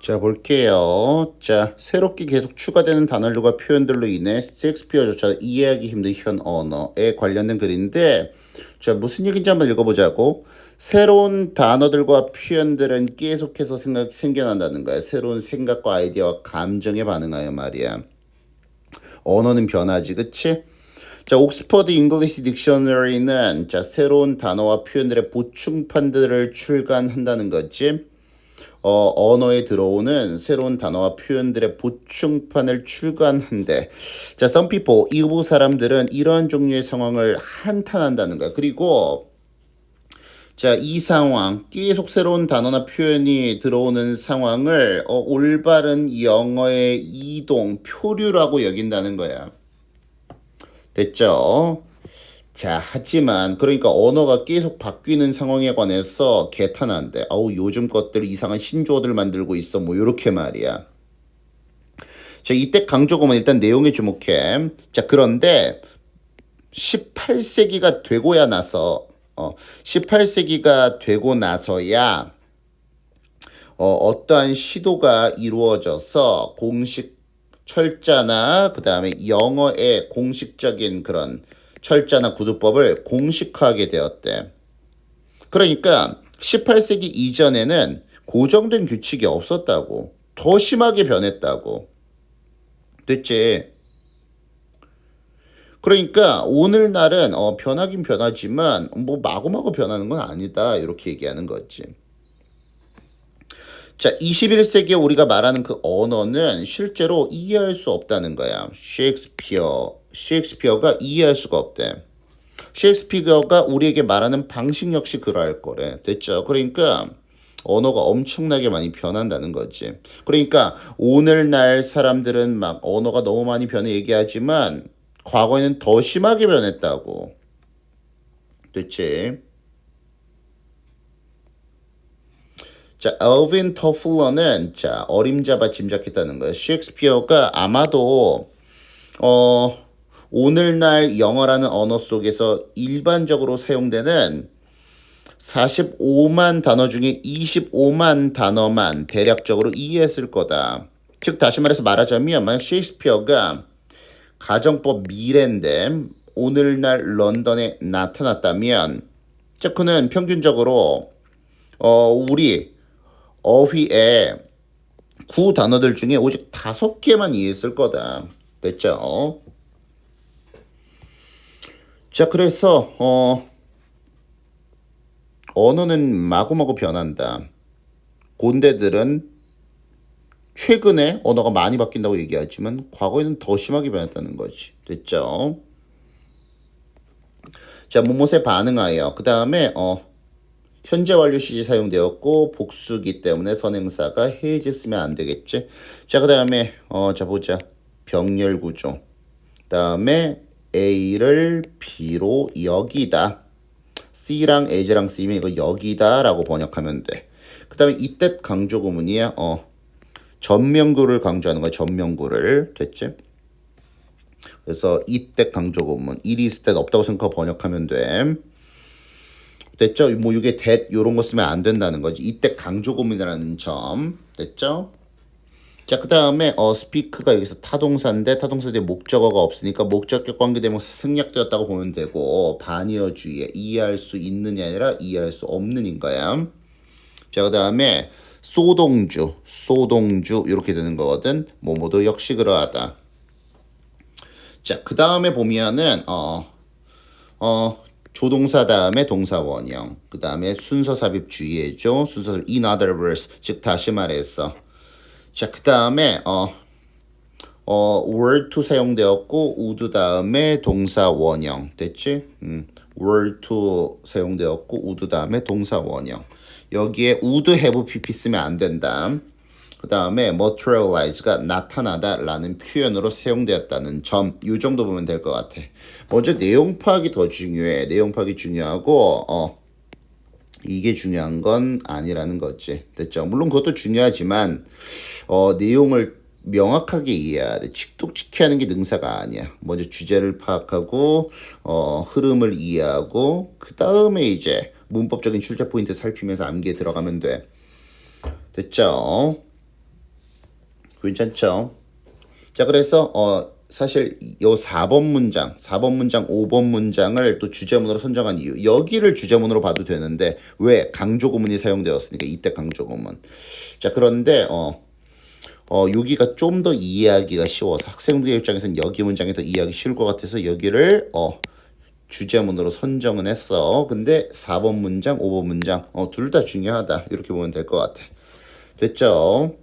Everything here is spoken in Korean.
자 볼게요. 자 새롭게 계속 추가되는 단어들과 표현들로 인해 섹스피어조차 이해하기 힘든 현 언어에 관련된 글인데 자 무슨 얘기인지 한번 읽어보자고. 새로운 단어들과 표현들은 계속해서 생각 생겨난다는 거야. 새로운 생각과 아이디어와 감정에 반응하여 말이야. 언어는 변하지, 그치? 자, 옥스퍼드 잉글리시 딕셔너리는 자, 새로운 단어와 표현들의 보충판들을 출간한다는 거지. 어, 언어에 들어오는 새로운 단어와 표현들의 보충판을 출간한대. 자, some people, 일부 사람들은 이러한 종류의 상황을 한탄한다는 거야. 그리고 자, 이 상황, 계속 새로운 단어나 표현이 들어오는 상황을 어, 올바른 영어의 이동, 표류라고 여긴다는 거야. 됐죠? 자, 하지만 그러니까 언어가 계속 바뀌는 상황에 관해서 개탄한데, 아우 요즘 것들 이상한 신조어들 만들고 있어, 뭐 요렇게 말이야. 자, 이때 강조금은 일단 내용에 주목해. 자, 그런데 18세기가 되고야 나서 어, 18세기가 되고 나서야 어, 어떠한 시도가 이루어져서 공식 철자나 그 다음에 영어의 공식적인 그런 철자나 구두법을 공식화하게 되었대. 그러니까 18세기 이전에는 고정된 규칙이 없었다고. 더 심하게 변했다고. 됐지? 그러니까 오늘날은 어, 변하긴 변하지만 뭐 마구마구 변하는 건 아니다. 이렇게 얘기하는 거지. 자, 21세기에 우리가 말하는 그 언어는 실제로 이해할 수 없다는 거야. 셰익스피어, 셰익스피어가 이해할 수가 없대. 셰익스피어가 우리에게 말하는 방식 역시 그러할 거래. 됐죠? 그러니까 언어가 엄청나게 많이 변한다는 거지. 그러니까 오늘날 사람들은 막 언어가 너무 많이 변해 얘기하지만 과거에는 더 심하게 변했다고. 됐지? 자, 엘빈 터플러는 자, 어림잡아 짐작했다는 거예요. 셰익스피어가 아마도 어 오늘날 영어라는 언어 속에서 일반적으로 사용되는 45만 단어 중에 25만 단어만 대략적으로 이해했을 거다. 즉 다시 말해서 말하자면 만약 셰익스피어가 가정법 미래인데 오늘날 런던에 나타났다면 자 그는 평균적으로 어 우리 어휘의 구 단어들 중에 오직 다섯 개만 이해했을 거다. 됐죠? 자 그래서 어 언어는 마구마구 변한다. 곤대들은 최근에 언어가 많이 바뀐다고 얘기하지만 과거에는 더 심하게 변했다는 거지. 됐죠? 자, 무엇에 반응하여 그 다음에 어 현재 완료 시제 사용되었고 복수기 때문에 선행사가 해지 쓰면 안 되겠지. 자, 그 다음에 어, 자 보자. 병렬 구조. 다음에 A를 B로 여기다. C랑 As랑 C면 이거 여기다라고 번역하면 돼. 그 다음에 이때 강조 구문이야. 어, 전명구를 강조하는 거야. 전명구를 됐지? 그래서 이때 강조 구문, it is that 없다고 생각하고 번역하면 돼. 됐죠? 뭐 이게 that 요런 거 쓰면 안 된다는 거지. 이때 강조 구문이라는 점. 됐죠? 자, 그 다음에 어 speak가 여기서 타동사인데 타동사 뒤에 목적어가 없으니까 목적격 관계대명사 생략되었다고 보면 되고 반의어 주의에 이해할 수 있느냐 아니라 이해할 수 없는인 거야. 자, 그 다음에 소동주, 소동주 이렇게 되는 거거든. 뭐뭐도 역시 그러하다. 자, 그 다음에 보면은 어, 어, 조동사 다음에 동사 원형, 그 다음에 순서 삽입 주의해줘. 순서 삽입 in other words, 즉 다시 말해서. 자, 그 다음에 어, 어, were to 사용되었고 would 다음에 동사 원형 됐지? 음, were to 사용되었고 would 다음에 동사 원형. 여기에 would have pp 쓰면 안 된다. 그 다음에 materialize가 나타나다라는 표현으로 사용되었다는 점, 이 정도 보면 될 것 같아. 먼저 내용 파악이 더 중요해. 내용 파악이 중요하고, 어, 이게 중요한 건 아니라는 거지. 됐죠? 물론 그것도 중요하지만, 어, 내용을 명확하게 이해해야 돼. 칙독칙히 하는 게 능사가 아니야. 먼저 주제를 파악하고, 어, 흐름을 이해하고, 그 다음에 이제 문법적인 출제 포인트 살피면서 암기에 들어가면 돼. 됐죠? 괜찮죠? 자, 그래서 어 사실 요 4번 문장, 4번 문장, 5번 문장을 또 주제문으로 선정한 이유. 여기를 주제문으로 봐도 되는데 왜 강조 구문이 사용되었으니까 이때 강조 구문. 자, 그런데 어 어, 여기가 좀 더 이해하기가 쉬워서 학생들의 입장에서는 여기 문장이 더 이해하기 쉬울 것 같아서 여기를 어 주제문으로 선정은 했어. 근데 4번 문장, 5번 문장 어 둘 다 중요하다. 이렇게 보면 될 것 같아. 됐죠?